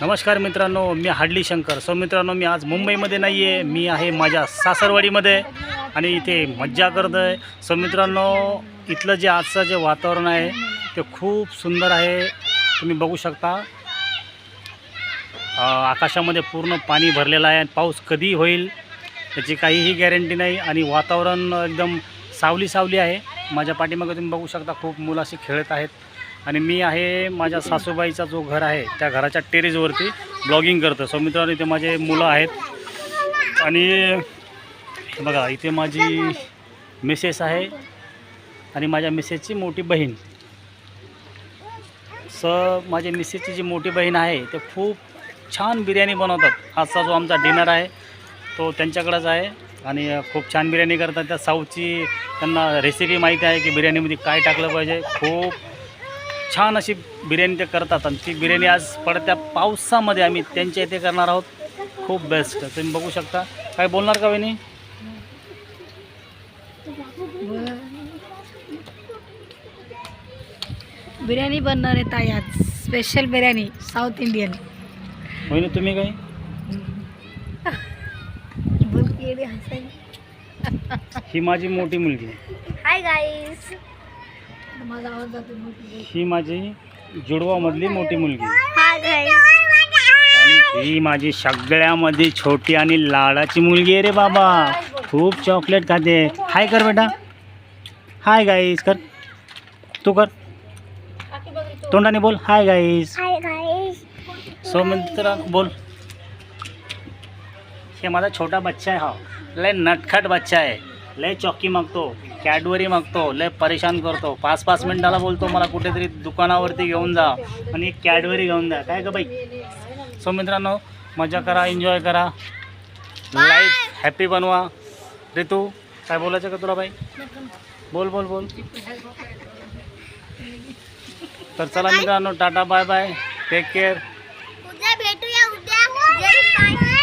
नमस्कार मित्रांनो मी हाडली शंकर. सो मित्रांनो मी आज मुंबईमध्ये नाही आहे मी आहे माझ्या सासरवाडीमध्ये आणि इथे मज्जा करतो आहे सो मित्रांनो इथलं जे आजचं जे वातावरण आहे ते खूप सुंदर आहे. तुम्ही बघू शकता. आकाशामध्ये पूर्ण पाणी भरलेलं आहे आणि पाऊस कधी होईल त्याची काहीही गॅरंटी नाही आणि वातावरण एकदम सावली सावली आहे. माझ्या पाठीमागे तुम्ही बघू शकता खूप मुलं अशी खेळत आहेत. आणि मी आहे माझ्या सासूबाईचा जो घर आहे त्या घराच्या टेरेसवरती ब्लॉगिंग करतो सो मित्रांनो इथे माझे मुलं आहेत. आणि बघा इथे माझी मिसेस आहे आणि माझ्या मिसेसची मोठी बहीण. स माझ्या मिसेसची जी मोठी बहीण आहे ते खूप छान बिर्याणी बनवतात. आजचा जो आमचा डिनर आहे तो त्यांच्याकडंच आहे. आणि खूप छान बिर्याणी करतात. त्या साऊथची त्यांना रेसिपी माहिती आहे की बिर्याणीमध्ये काय टाकलं पाहिजे. खूप छान अशी बिर्याणी ते करतात आणि ती बिर्याणी आज पडत्या पावसामध्ये आम्ही त्यांच्या इथे करणार आहोत. खूप बेस्ट तुम्ही बघू शकता. काय बोलणार का वहिनी? बिर्याणी बनणार आहे ताई आज. स्पेशल बिर्याणी साऊथ इंडियन वहिनी तुम्ही काय ही माझी मोठी मुलगी. हाय गाईस माझा आवाज जातो मोठी ही माझी जुडवामधली मोठी मुलगी. आणि ही माझी सगळ्यामध्ये छोटी आणि लाडाची मुलगी आहे रे बाबा. खूप चॉकलेट खाते. हाय कर बेटा. हाय गाईस कर. तू कर. तोंडाने बोल. हाय गाईस सो मित्र बोल. हे माझा छोटा बच्चा आहे हा. लय नटखट बच्चा आहे. लय चॉकी मागतो कॅडबरी मागतो लय परेशान करतो. पाच पाच मिनिटाला बोलतो मला कुठेतरी दुकानावरती घेऊन जा आणि एक कॅडबरी घेऊन जा. काय का बाई? सो मित्रांनो मजा करा एन्जॉय करा. लाईफ हॅपी बनवा. ऋतू काय बोलायचं का तुला बाई? बोल बोल बोल. तर चला मित्रांनो tata bye bye. Take care